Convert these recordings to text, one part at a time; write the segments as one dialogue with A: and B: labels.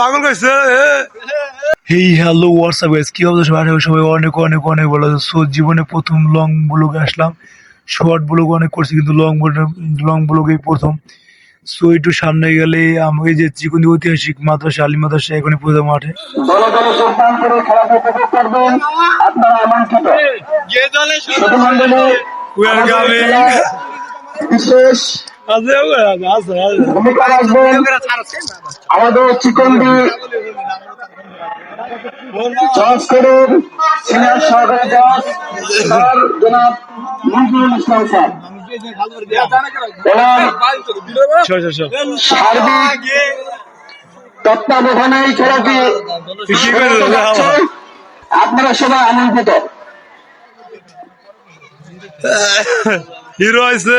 A: পাগল hey hello WhatsApp guys কি অবস্থা? সবাই সবাই অনেক অনেক অনেক ভালো আছে। সো জীবনে প্রথম লং ব্লগে আসলাম। শর্ট ব্লগ অনেক করছি কিন্তু লং লং ব্লগেই প্রথম। সো একটু সামনে গেলে আমাকে যে চিকুন্দি ঐতিহাসিক মাদ্রাসা আলী মাদ্রাসা এখানে পূজা মাঠে.
B: বিশেষ ভূমিকা রাখবেন আমাদের চিকন্দি জজ সিনিয়র সহকারী জজ স্যার জনাব নজরুল ইসলাম স্যার। এবং
A: সর সর সর।
B: সার্বিক তত্ত্বাবধানে খেলাটি
A: কি করে
B: শুরু হতে যাচ্ছে। আপনারা সবাই আনন্দিত।
A: হিরো আছে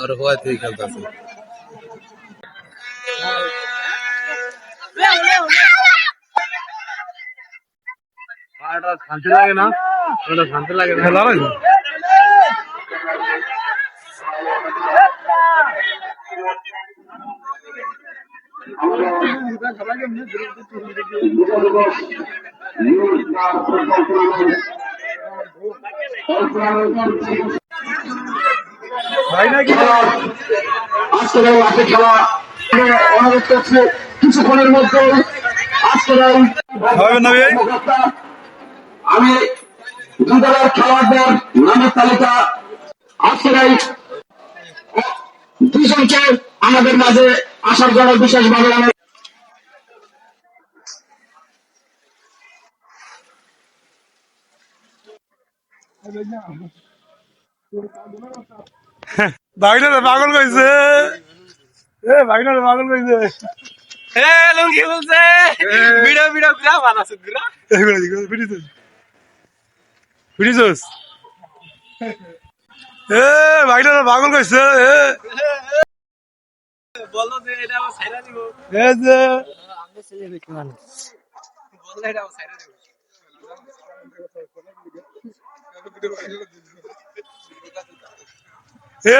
C: আর হওয়া থেকে খেলতেছে শান্তি লাগে না শান্তি লাগে
A: নাকি
B: আজকের মাঠে খেলা। অনুরোধ করছে কিছুক্ষণের মধ্যে আজকের আমি দুই দলের খেলোয়াড়দের নামের তালিকা আজকের দুজনকে আমাদের মাঝে আসার জন্য বিশেষভাবে আমি
A: ভাইনা পাগল কইছে। এ ভাইনা পাগল কইছে।
C: এ লুঙ্গি বলছে ভিডিও ভিডিও গ্রা বানাছে গ্রা
A: এগুলো ফিরিস ফিরিস এ ভাইনা পাগল কইছে এ।
C: বলো যে এটা আমার সাইরা দিব।
A: এ যে।
C: বললে এটা আমার সাইরা দিব।
A: এ